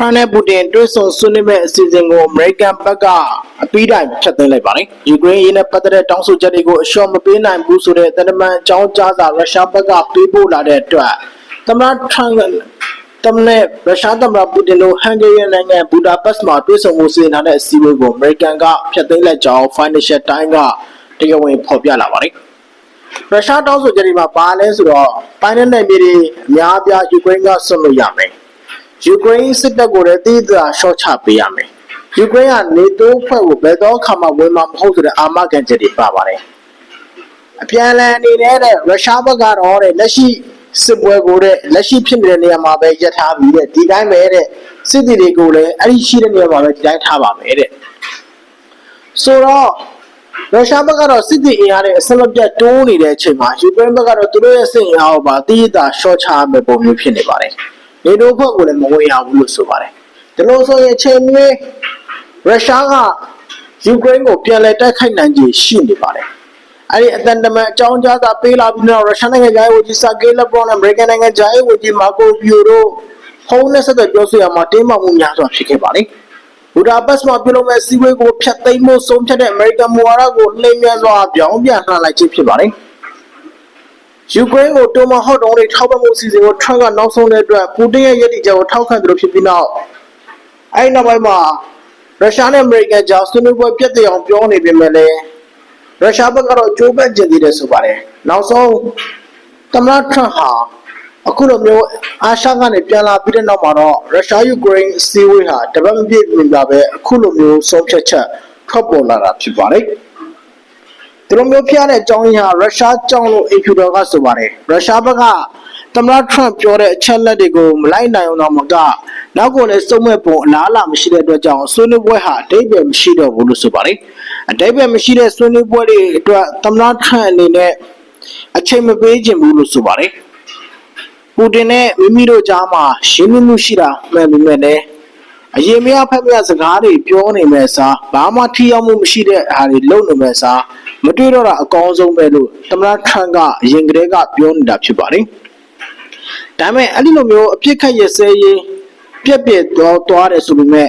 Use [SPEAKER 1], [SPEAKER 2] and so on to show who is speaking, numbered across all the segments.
[SPEAKER 1] ရန့်နဲ့ပူတင်တွဲဆုံဆွေးနွေးမဲ့အစီအစဉ်ကိုအမေရိကန်ဘက်ကအပြီးတိုင်ဖျက်သိမ်းလိုက်ပါတယ်။ယူကရိန်းရေးနဲ့ပတ်သက်တဲ့တောင်းဆိုချက်တွေကိုအလျှော့မပေးနိုင်ဘူးဆိုတဲ့တန်တမန်အကြောင်းကြားစာရုရှားဘက်ကပေးပို့လာတဲ့အတွက်သမ္မတထရန့်ကတမန်နဲ့ရုရှားသမ္မတပူတင်တို့ဟန်ဂေရီနိုင်ငံဘူဒါပက်စ်မှာတွဲဆုံမှုစီစဉ်ထားတဲ့အစည်းအဝေးကိုအမေရိကန်ကဖျက်သိမ်းလိုက်ကြောင်း Financial Times ကတရားဝင်ဖော်ပြလာပါတယ်။ရုရှားတောင်းဆိုချက်တွေမှာပါလဲဆိုတော့ပိုင်းတဲ့နယ်မြေတွေအများအပြားယူကရိန်းကဆွတ်လို့ရမယ်။ ယူကရိန်းစစ်တပ်ကိုလည်းတည်တည်ရှော့ချပေးရမယ်။ယူကရိန်းကနေတိုးဖွဲ့ကိုဘယ်တော့မှဝင်မှာမဟုတ်ဆိုတဲ့အာမခံချက်တွေပါပါတယ်။အပြန်အလှန်အနေနဲ့တဲ့ရုရှားဘက်ကတော့တဲ့လက်ရှိစစ်ပွဲကိုတဲ့လက်ရှိဖြစ်နေတဲ့နေရာမှာပဲရထားပြီးတဲ့ဒီတိုင်းပဲတဲ့စစ်တီတွေကိုလည်းအဲ့ဒီရှိတဲ့နေရာမှာပဲဒီတိုင်းထားပါမယ်တဲ့။ဆိုတော့ရုရှားဘက်ကတော့စစ်တီအင်အားနဲ့အဆက်မပြတ်တိုးနေတဲ့အချိန်မှာယူကရိန်းဘက်ကတော့သူတို့ရဲ့စစ်အင်အားကိုပါတည်တာရှော့ချရမယ့်ပုံမျိုးဖြစ်နေပါတယ်။ နေတိုးဘက်ကိုလည်းမဝင်ရဘူးလို့ဆိုပါတယ်။ဒီလိုဆိုရင်အချိန်မျိုးရုရှားကယူကရိန်းကိုပြန်လည်တိုက်ခိုက်နိုင်ခြေရှိနေပါတယ်။အဲဒီအတန်တမန်အကြောင်းကြားသာပေးလာပြီးတော့ရုရှားနိုင်ငံရဲ့ဝန်ကြီးဆာဂေးလက်ဘရောနဲ့အမေရိကန်နိုင်ငံရဲ့ဝန်ကြီးမာကိုပီယိုတို့ဖုန်းနဲ့ဆက်သွယ်ပြောဆိုရမှာတင်းမာမှုများစွာဖြစ်ခဲ့ပါတယ်။ဘူဒါပက်စ်မှာပြုလုပ်မဲ့စီဝေးကိုဖျက်သိမ်းဖို့ဆုံးဖြတ်တဲ့အမေရိကန်မူဝါဒကိုနှိမ်မြန်စွာပြောင်းပြန်လှန်လိုက်ခြင်းဖြစ်ပါတယ်။ ယူကရိန်းကိုတိုမဟော့တုံးတွေထောက်ပံ့မှုအစီအစဉ်ကိုထရန့်ကနောက်ဆုံးတဲ့အတွက်ပူတင်ရဲ့ရည်တည်ချက်ကိုထောက်ခံသလိုဖြစ်ပြီးနောက်အဲဒီနောက်ပိုင်းမှာရုရှားနဲ့အမေရိကန်ကြားဆွေးနွေးပွဲပြတ်တဲ့အောင်ပြောနေပေမဲ့လည်းရုရှားဘက်ကတော့ကြိုးပမ်းကျင်သေးတယ်ဆိုပါတယ်။နောက်ဆုံးသမ္မတထရန့်ဟာအခုလိုမျိုးအာရှကနေပြန်လာပြီးတဲ့နောက်မှာတော့ရုရှားယူကရိန်းစီးဝေးဟာတပတ်မပြည့်မီပါပဲအခုလိုမျိုးဆုံးဖြတ်ချက်ထွက်ပေါ်လာတာဖြစ်ပါတယ်။ ဒီလိုမျိုးဖျားတဲ့အကြောင်းရင်းဟာရုရှားကြောင့်လို့အီဖြူတော်ကဆိုပါတယ်။ရုရှားဘက်ကသမ္မတထရန့်ပြောတဲ့အချက်လက်တွေကိုမလိုက်နိုင်အောင်တော့မကနောက်ကိုလည်းစုံမဲ့ပုံအလားအလာမရှိတဲ့အတွက်ကြောင့်ဆွေးနွေးပွဲဟာအတိတ်ပဲမရှိတော့ဘူးလို့ဆိုပါတယ်။အတိတ်ပဲမရှိတဲ့ဆွေးနွေးပွဲတွေအတွက်သမ္မတထရန့်အနေနဲ့အချိန်မပေးခြင်းဘူးလို့ဆိုပါတယ်။ပူတင်နဲ့မိမိတို့ကြားမှာရှင်းလင်းမှုရှိတာမှန်ပေမဲ့လည်း အရင်မရဖက်မရစကားတွေပြောနေမဲ့အစားဘာမှထိရောက်မှုမရှိတဲ့အားတွေလုပ်နေမဲ့အစားမတွေ့တော့တာအကောင်းဆုံးပဲလို့သမ္မတထရန့်ကအရင်ကတည်းကပြောနေတာဖြစ်ပါတယ်။ဒါပေမဲ့အဲ့ဒီလိုမျိုးအပြစ်ခတ်ရစဲရေးပြက်ပြက်သွားသွားတယ်ဆိုပေမဲ့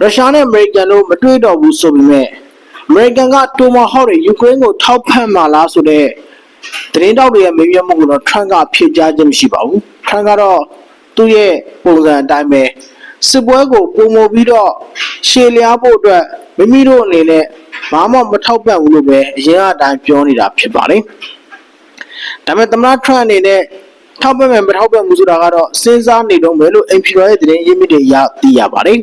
[SPEAKER 1] ရုရှားနဲ့အမေရိကန်တို့မတွေ့တော့ဘူးဆိုပေမဲ့အမေရိကန်ကတိုမာဟော့တွေယူကရိန်းကိုထောက်ပံ့မှာလားဆိုတဲ့သတင်းတောက်တွေရဲ့မေးမြန်းမှုကိုတော့ထရန့်ကဖြေကြားခြင်းမရှိပါဘူးထရန့်ကတော့သူ့ရဲ့ပုံစံအတိုင်းပဲ စစ်ပွဲကိုပုံမပြီးတော့ရှေ့လျားဖို့အတွက်မိမိတို့အနေနဲ့ဘာမှမထောက်ပံ့ဘူးလို့ပဲအရင်အတိုင်းပြောနေတာဖြစ်ပါတယ်ဒါပေမဲ့သမ္မတထရန့်အနေနဲ့ထောက်ပံ့မယ်မထောက်ပံ့ဘူးဆိုတာကတော့စဉ်းစားနေတော့မယ်လို့အင်ဖြူတော်ရဲ့သတင်းရင်းမြစ်တွေအရသိရပါတယ်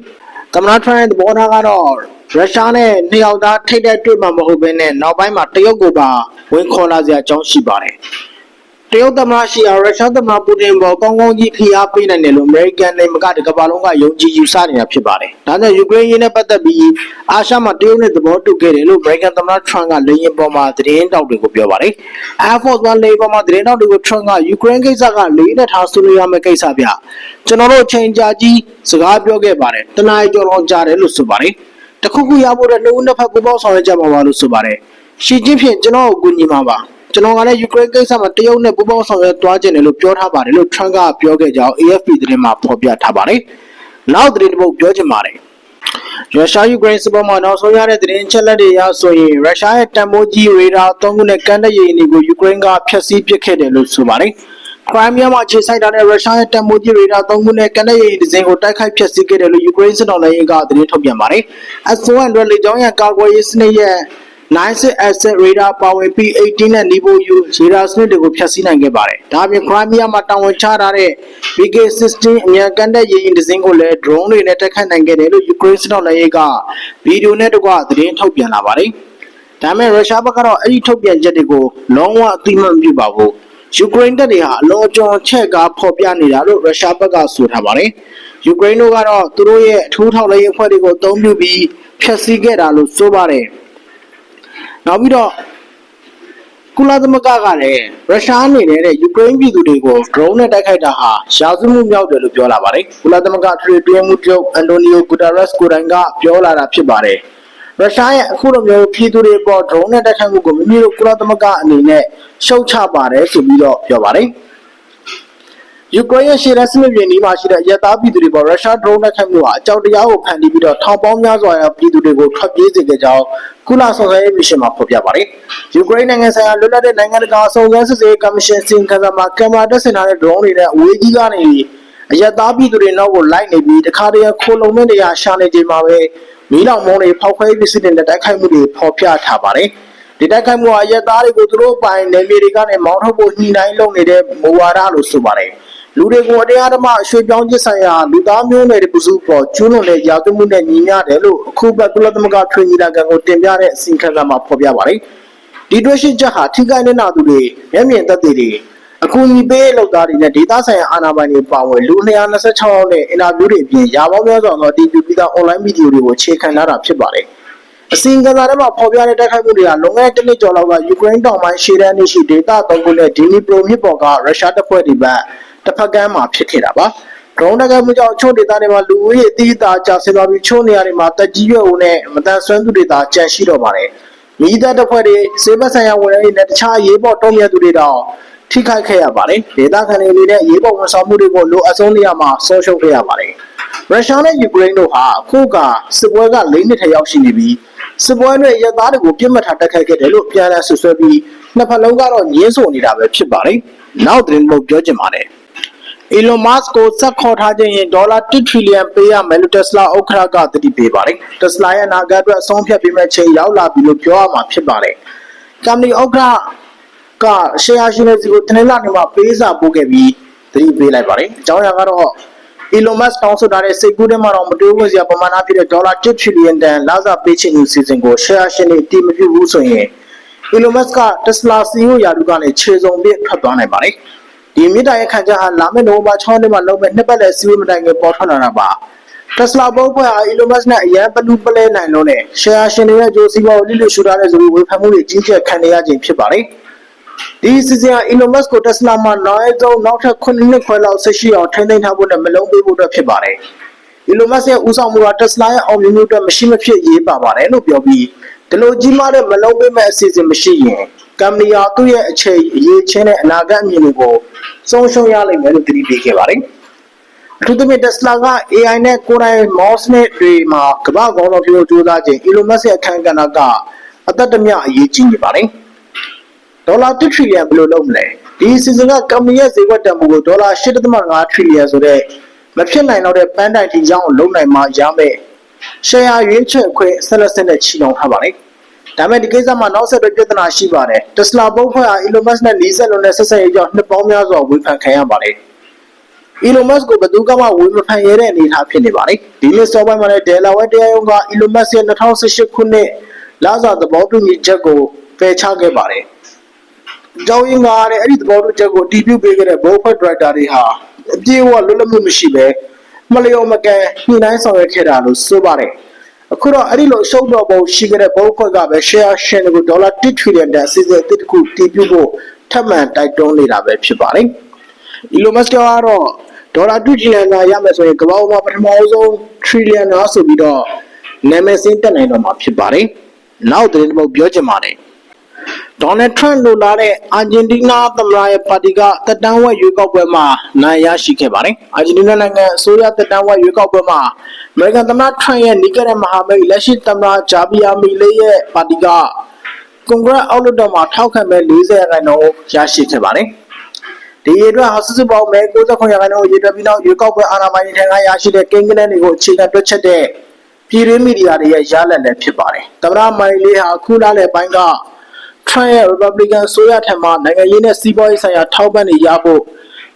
[SPEAKER 1] သမ္မတထရန့်ရဲ့သဘောထားကတော့ရုရှားနဲ့နှစ်ယောက်သားထိတ်တဲ့တွေ့မှာမဟုတ်ဘဲနဲ့နောက်ပိုင်းမှာတရုတ်ကိုပါဝင်ခေါ်လာစရာအကြောင်းရှိပါတယ်တ ရုတ်သမ္မတရှိအောင်ရုရှားသမ္မတပူတင်ပေါ်ကောင်းကောင်းကြီးဖိအားပေးနိုင်တယ်လို့အမေရိကန်နဲ့မကတကမ္ဘာလုံးကယုံကြည်ယူဆနေတာဖြစ်ပါတယ်။ဒါကြောင့်ယူကရိန်းရေးနဲ့ပတ်သက်ပြီးအာရှမှာတရုတ်နဲ့သဘောတူခဲ့တယ်လို့အမေရိကန်သမ္မတထရန့်ကလေရင်ပေါ်မှာသတင်းတောက်တွေကိုပြောပါတယ်။ Air Force One လေပေါ်မှာသတင်းတောက်တွေကိုထရန့်ကယူကရိန်းကိစ္စကလေးနဲ့ထားဆွေးနွေးရမယ့်ကိစ္စဗျ။ကျွန်တော်တို့အချိန်ကြာကြီးစကားပြောခဲ့ပါတယ်။တနအီကျော် long ကြားတယ်လို့ဆိုပါတယ်။တခုခုရဖို့တဲ့နှုတ်နှစ်ဖက်ပူးပေါင်းဆောင်ရွက်ကြမှာပါလို့ဆိုပါတယ်။ရှီကျင်းဖြင့်ကျွန်တော်ကိုကူညီမှာပါ။ ကျွန်တော်ကလည်းယူကရိန်းကိစ္စမှာတရုတ်နဲ့ပူးပေါင်းဆောင်ရွက်သွားခြင်းတယ်လို့ပြောထားပါတယ်လို့ထရန့်ကပြောခဲ့ကြောင်း AFP သတင်းမှာဖော်ပြထားပါတယ်။နောက်သတင်းတစ်ပုဒ်ပြောချင်ပါတယ်။ရုရှားယူကရိန်းစစ်ပွဲမှာနောက်ဆုံးရတဲ့သတင်းချက်လက်တွေအရဆိုရင်ရုရှားရဲ့တန်ဖိုးကြီးရေဒါအသုံးခုနဲ့ကန်တဲ့ရည်တွေကိုယူကရိန်းကဖျက်ဆီးပစ်ခဲ့တယ်လို့ဆိုပါတယ်။ခရိုင်းမီးယားမှာခြေစိုက်ထားတဲ့ရုရှားရဲ့တန်ဖိုးကြီးရေဒါသုံးခုနဲ့ကန်တဲ့ရည်ဒီဇိုင်းကိုတိုက်ခိုက်ဖျက်ဆီးခဲ့တယ်လို့ယူကရိန်းစစ်တော်လည်းကသတင်းထုတ်ပြန်ပါတယ်။ S100 လေကြောင်းရန်ကာကွယ်ရေးစနစ်ရဲ့ 96 asset radar ပါဝင် P18 နဲ့ Nivo U radar စနစ်တွေကိုဖျက်ဆီးနိုင်ခဲ့ပါတယ်။ဒါအပြင်ခရိုင်းမီးယားမှာတာဝန်ချထားတဲ့ BK16 အမြန်ကန်တဲ့ရေရင်ဒီဇင်းကိုလည်း drone တွေနဲ့တိုက်ခိုက်နိုင်ခဲ့တယ်လို့ယူကရိန်းစစ်တော်လည်းကဗီဒီယိုနဲ့တကွသတင်းထုတ်ပြန်လာပါတယ်။ဒါပေမဲ့ရုရှားဘက်ကတော့အဲ့ဒီထုတ်ပြန်ချက်တွေကိုလုံးဝအသိမှတ်မပြုပါဘူး။ယူကရိန်းတပ်တွေဟာအလွန်အကျွံချဲ့ကားဖော်ပြနေတာလို့ရုရှားဘက်ကဆိုထားပါတယ်။ယူကရိန်းတို့ကတော့သူတို့ရဲ့အထူးထောက်လှမ်းရေးအဖွဲ့တွေကိုအသုံးပြုပြီးဖျက်ဆီးခဲ့တာလို့ဆိုပါတယ်။ နောက်ပြီးတော့ကုလသမဂ္ဂကလည်းရုရှားအနေနဲ့တဲ့ယူကရိန်းပြည်သူတွေကို drone နဲ့တိုက်ခိုက်တာဟာရာဇဝမှုမြောက်တယ်လို့ပြောလာပါတယ်။ကုလသမဂ္ဂထွေထွေမှုချုပ်အန်တိုနီယိုဂူတာရက်စ်ကိုတိုင်ကပြောလာတာဖြစ်ပါတယ်။ရုရှားရဲ့အခုလိုမျိုးပြည်သူတွေပေါ် drone နဲ့တိုက်ခိုက်မှုကိုမိမိတို့ကုလသမဂ္ဂအနေနဲ့ရှုတ်ချပါတယ်ဆိုပြီးတော့ပြောပါတယ်။ ယူကရိန်းရဲ့ရှေ့တန်းစစ်မြေပြင်ဒီမှာရှိတဲ့ရသားပြည်သူတွေပေါ်ရုရှား drone တိုက်ခိုက်မှုဟာအကြောက်တရားကိုဖန်တီးပြီးတော့ထောင်ပေါင်းများစွာသောပြည်သူတွေကိုထွက်ပြေးစေခဲ့ကြောင်းကုလဆောင်ရွက်ရေးမရှင်မှာဖော်ပြပါတယ်။ယူကရိန်းနိုင်ငံဆိုင်ရာလွတ်လပ်တဲ့နိုင်ငံတကာစုံစမ်းစစ်ဆေးရေးကော်မရှင်စီရင်ခံစာမှာကင်မရာတပ်ဆင်ထားတဲ့ drone တွေနဲ့အဝေးကြီးကနေအရသားပြည်သူတွေနောက်ကိုလိုက်နေပြီးတခါတည်းခိုလုံမဲ့တရားရှာနေချိန်မှာပဲမီးလောင်မုန်းတွေဖောက်ခွဲပစ္စည်းတွေနဲ့တိုက်ခိုက်မှုတွေဖော်ပြထားပါတယ်။ဒီတိုက်ခိုက်မှုဟာရသားတွေကိုသူတို့ပိုင်နေမြေတွေကနေမောင်းထုတ်ဖို့ညှိနှိုင်းလုပ်နေတဲ့မူဝါဒလို့ဆိုပါတယ်။ လူတွေကိုအတရားဓမ္မအရွှေပြောင်းခြင်းဆိုင်ရာလူသားမျိုးနွယ်တွေပစုပေါ်ကျူးလွန်တဲ့ရာဇဝမှုနဲ့ညီမျှတယ်လို့အခုဘက်ကုလသမဂ္ဂထွေညီလာခံကိုတင်ပြတဲ့အစီအခံစာမှာဖော်ပြပါတယ်။ဒီတွေ့ရှိချက်ဟာထိခိုက်နေတာသူတွေမျက်မြင်သက်သေတွေအကူအညီပေးလုပ်သားတွေနဲ့ဒေသဆိုင်ရာအာဏာပိုင်တွေပါဝင်လူ226ယောက်နဲ့အင်တာဗျူးတွေအပြင်ရာပေါင်းများစွာသောတီဗီပြီးသား online ဗီဒီယိုတွေကိုခြေခံထားတာဖြစ်ပါတယ်။အစီအံကစားထဲမှာဖော်ပြတဲ့တိုက်ခိုက်မှုတွေကလွန်ခဲ့တဲ့တစ်နှစ်ကျော်လောက်ကယူကရိန်းတောင်ပိုင်းရှေ့တန်းနေရှိဒေသသုံးခုနဲ့ဒီနီပရိုမြစ်ပေါ်ကရုရှားတပ်ဖွဲ့တွေဘက် တစ်ဖက်ကမ်းမှာဖြစ်ခဲ့တာပါ။ drone တိုက်ခိုက်မှုကြောင့်ချို့ဒေသတွေမှာလူဦးရေအသီးသားကျဆင်းသွားပြီးချို့နေရာတွေမှာတက်ကြီးရွယ်ဦးနဲ့မတန်ဆွမ်းသူတွေသာကျန်ရှိတော့ပါတယ်။မိသားတပ်ဖွဲ့တွေစေဘက်ဆိုင်ရာဝန်ထမ်းတွေနဲ့တခြားရေးပေါ်တုံ့ပြန်သူတွေတော့ထိခိုက်ခဲ့ရပါတယ်။ဒေသခံတွေအနေနဲ့ရေးပေါ်ဝန်ဆောင်မှုတွေကိုလိုအပ်ဆုံးနေရာမှာဆုံးရှုံးခဲ့ရပါတယ်။ရုရှားနဲ့ယူကရိန်းတို့ဟာအခုကစစ်ပွဲက၄နှစ်ထက်ရောက်ရှိနေပြီးစစ်ပွဲနဲ့ရသားတွေကိုပြစ်မှတ်ထားတိုက်ခိုက်ခဲ့တယ်လို့ပြန်လည်ဆွဆွဲပြီးနှစ်ဖက်လုံးကတော့ညှင်းဆိုနေတာပဲဖြစ်ပါတယ်။နောက်သတင်းလို့ပြောချင်ပါတယ်။ Elon Musk ကိုစက်ခေါ်ထားခြင်းရင်ဒေါ်လာ1 trillion ပေးရမယ်လို့ Tesla ဥက္ကဋ္ဌကတတိပေးပါတယ်။ Tesla ရဲ့အနာဂတ်အတွက်အဆုံးဖြတ်ပေးမဲ့ချိန်ရောက်လာပြီလို့ပြောရမှာဖြစ်ပါတယ်။ Company ဥက္ကဋ္ဌကရှယ်ယာရှင်တွေစီကိုတနင်္လာနေ့မှာပေးစာပို့ခဲ့ပြီးတတိပေးလိုက်ပါတယ်။အကြောင်းအရာကတော့ Elon Musk တောင်းဆိုထားတဲ့စိတ်ကူးထဲမှာတော့မတိုးဝင်စရာပမာဏဖြစ်တဲ့ဒေါ်လာ1 trillion တန်လာစာပေးချင်မှုစီစဉ်ကိုရှယ်ယာရှင်တွေအတိမပြုဘူးဆိုရင် Elon Musk က Tesla CEO ရာထူးကနေခြေစုံပြစ်ထွက်သွားနိုင်ပါတယ်။ ဒီမြစ်တာရဲ့ခံချက်ဟာလာမယ့်နိုဝင်ဘာ6ရက်နေ့မှာလုပ်မယ့်နှစ်ပတ်လည်စီးပွားမတိုင်ခင်ပေါ်ထွက်လာတာပါ။ Tesla ဘုတ်ဖွဲ့ဟာ Elon Musk နဲ့အရန်ပလူပလဲနိုင်လို့နဲ့ရှယ်ယာရှင်တွေရဲ့ကြိုးစီးပွားကိုလိလိရှူထားတဲ့ဆိုပြီးဝေဖန်မှုတွေကြီးကျယ်ခံနေရခြင်းဖြစ်ပါတယ်။ဒီစီစဉ်ဟာ Elon Musk ကို Tesla မှာနောက်ဆုံးနောက်ထပ်9နှစ်ခွဲလောက်ဆက်ရှိအောင်ထိန်းသိမ်းထားဖို့နဲ့မလုံးပေးဖို့အတွက်ဖြစ်ပါတယ်။ Elon Musk ရဲ့ဦးဆောင်မှုက Tesla ရဲ့အောင်မြင်မှုအတွက်မရှိမဖြစ်ရေးပါပါတယ်လို့ပြောပြီးဒီလိုကြီးမားတဲ့မလုံးပေးမဲ့အစီအစဉ်မရှိရင် ကမ္ပဏီဟာသူ့ရဲ့အချိန်အရေးချင်းတဲ့အနာဂတ်အမြင်တွေကိုဆုံးရှုံးရလိမ့်မယ်လို့တတိပေးခဲ့ပါတယ်။အထူးသဖြင့် Tesla က AI နဲ့ကိုယ်တိုင် mouse နဲ့တွေမှာကမ္ဘာကောင်းတော်ဖြစ်လို့ကြိုးစားခြင်း Elon Musk ရဲ့အခမ်းကဏ္ဍကအသက်တမျှအရေးကြီးနေပါတယ်။ဒေါ်လာ1 trillion ဘယ်လိုလုပ်မလဲ။ဒီစီစဉ်ကကမ္ပဏီရဲ့ဈေးကွက်တန်ဖိုးကိုဒေါ်လာ8.5 trillion ဆိုတဲ့မဖြစ်နိုင်တော့တဲ့ပန်းတိုင်ထိရောက်အောင်လုပ်နိုင်မှရမယ်။ရှယ်ယာရွေးချယ်ခွင့်ဆက်လက်ဆက်နဲ့ချီနှောင်ထားပါတယ်။ ဒါပေမဲ့ဒီကိစ္စမှာနောက်ဆက်တွဲပြဿနာရှိပါတယ်။ Tesla ဘုတ်ဖွဲ့ဟာ Elon Musk နဲ့လီးစက်လွန်တဲ့ဆက်ဆက်ရေးကြောင့်နှစ်ပေါင်းများစွာဝေဖန်ခံရပါတယ်။ Elon Musk ကိုဘယ်သူမှဝေမဖန်ရတဲ့အနေအထားဖြစ်နေပါတယ်။ဒီနှစ်စောပိုင်းမှာလည်း Delaware တရားရုံးက Elon Musk ရဲ့2018ခုနှစ်လစာသဘောတူညီချက်ကိုပယ်ချခဲ့ပါတယ်။အကြောင်းရင်းကတဲ့အဲ့ဒီသဘောတူချက်ကိုအတည်ပြုပေးခဲ့တဲ့ဘုတ်ဖွဲ့ဒရိုက်တာတွေဟာအပြည့်အဝလွတ်လပ်မှုမရှိဘဲမလျော်မကန်ညှိနှိုင်းဆောင်ရွက်ခဲ့တာလို့ဆိုပါတယ်။ အခုတော့အဲ့ဒီလိုရှုံးတော်ပုံရှိခဲ့တဲ့ဘုတ်ဖွဲ့ကပဲ share ရှင်တွေကိုဒေါ်လာ1 trillion တန်အစီအစဉ်အသစ်တစ်ခုတည်ပြုဖို့ထပ်မံတိုက်တွန်းနေတာပဲဖြစ်ပါတယ်။ Elon Musk ကတော့ဒေါ်လာ2 trillion သာရမယ်ဆိုရင်ကမ္ဘာပေါ်မှာပထမဆုံး trillion သာဆိုပြီးတော့နာမည်စင်းတက်နိုင်တော့မှာဖြစ်ပါတယ်။နောက်သတင်းတစ်ပုဒ်ပြောချင်ပါတယ်။ ဒေါ်နယ်ထရန့်လိုလာတဲ့အာဂျင်တီးနားသမ္မတရဲ့ပါတီကတက်တန်းဝက်ရွေးကောက်ပွဲမှာနိုင်ရရှိခဲ့ပါတယ်။အာဂျင်တီးနားနိုင်ငံအစိုးရတက်တန်းဝက်ရွေးကောက်ပွဲမှာအမေရိကန်သမ္မတထရန့်ရဲ့နီးကပ်တဲ့မဟာမိတ်လက်ရှိသမ္မတဂျာဗီယာမီလေးရဲ့ပါတီကကွန်ဂရက်အောက်လွှတ်တော်မှာထောက်ခံမဲ့40ရာခိုင်နှုန်းရရှိခဲ့ပါတယ်။ဒီရေအတွက်ဟာစုစုပေါင်းမဲ69ရာခိုင်နှုန်းရေအတွက်ပြီးနောက်ရွေးကောက်ပွဲအာဏာပိုင်တွေထံကရရှိတဲ့ကိန်းဂဏန်းတွေကိုအခြေခံတွက်ချက်တဲ့ပြည်တွင်းမီဒီယာတွေရဲ့ရလဒ်လည်းဖြစ်ပါတယ်။သမ္မတမိုင်လေးဟာအခုလာတဲ့ပိုင်းက Trump ရဲ့ Republican ဆိုရထံမှ နိုင်ငံရေးနဲ့ စီးပွားရေးဆိုင်ရာထောက်ပံ့တွေရဖို့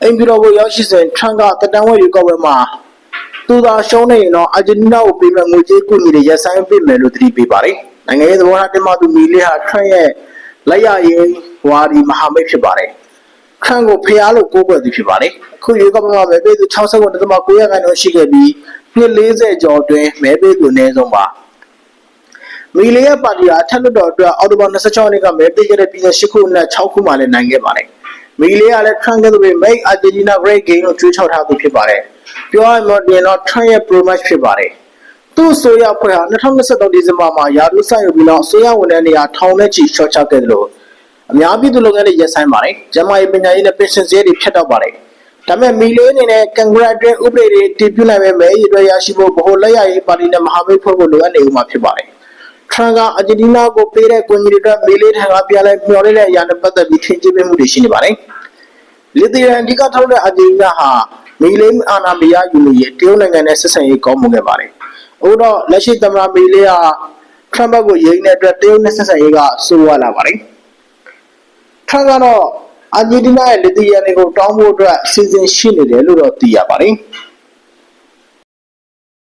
[SPEAKER 1] အိမ်ပြည်တော်ကိုရောက်ရှိစဉ် Trump ကတက်တန်းဝဲရွေးကောက်ပွဲမှာ သူသာရှုံးနေရင်တော့ အာဂျင်တီးနားကိုပေးမဲ့ငွေကြေးကူညီတွေ ရပ်ဆိုင်းပေးမယ်လို့တတိပေးပါတယ်။နိုင်ငံရေးသဘောထားတင်မှသူ မီလေးဟာ Trump ရဲ့ လက်ရရေးဝါဒီ မဟာမိတ်ဖြစ်ပါတယ်။ Trump ကိုဖျားလို့ ကိုးကွယ်သူဖြစ်ပါတယ်။အခုရွေးကောက်ပွဲမှာပဲပေးသူ69.9ရာခိုင်နှုန်းရှိခဲ့ပြီး နှစ်40ကျော်အတွင်း မဲပေးသူ အနည်းဆုံးပါ။ မီလီယာပါတီဟာအထက်လွှတ်တော်အတွက်အော်တိုဘာ26ရက်နေ့ကမဲပေးခဲ့တဲ့ပြည်နယ်10ခုအနက်6ခုမှလည်းနိုင်ခဲ့ပါတယ်။မီလီယာလည်း Trump ကသူတွေ Make Argentina Great Again ကိုကြွေးချောက်ထားသူဖြစ်ပါတယ်။ပြောရရင်တော့ Trump ရဲ့ Pro Match ဖြစ်ပါတယ်။သူ့ဆိုရဖွဲ့ဟာ2023ဒီဇင်ဘာမှာယာရုဆိုင်ယူပြီးတော့ဆိုရဝန်ထမ်းတွေဟာထောင်နဲ့ချီရှော့ချခဲ့တယ်လို့အများပြည်သူလုပ်ငန်းတွေရက်ဆိုင်ပါတယ်။ကျန်းမာရေးပညာရေးနဲ့ပင်စင်စည်းတွေဖြတ်တောက်ပါတယ်။ဒါပေမဲ့မီလေးအနေနဲ့ကွန်ဂရက်အတွင်းဥပဒေတွေတည်ပြုနိုင်မဲ့မဲရည်ရွယ်ရရှိဖို့ဗဟိုလက်ရရေးပါတီနဲ့မဟာမိတ်ဖွဲ့ဖို့လိုအပ်နေဦးမှာဖြစ်ပါတယ် ထရန်ကအဂျင်တီးနားကိုပေးတဲ့ကွန်ကြီးတွေအတွက်မီလေးထံကပြန်လဲမျှော်လင့်တဲ့အရာနဲ့ပတ်သက်ပြီးထင်ကြေးပေးမှုတွေရှိနေပါတယ်လီသီယန်အဓိကထုတ်တဲ့အဂျင်တီးနားဟာမီလေးအာနာမီယာယူနီရဲ့တရုတ်နိုင်ငံနဲ့ဆက်ဆံရေးကောင်းမွန်ခဲ့ပါတယ်အခုတော့လက်ရှိသမ္မတမီလေးဟာထရန့်ဘတ်ကိုယိမ်းတဲ့အတွက်တရုတ်နဲ့ဆက်ဆံရေးကဆိုးဝါးလာပါတယ်ထရန့်ကတော့အာဂျင်တီးနားရဲ့လီသီယန်တွေကိုတောင်းဖို့အတွက်အစီအစဉ်ရှိနေတယ်လို့တော့သိရပါတယ်။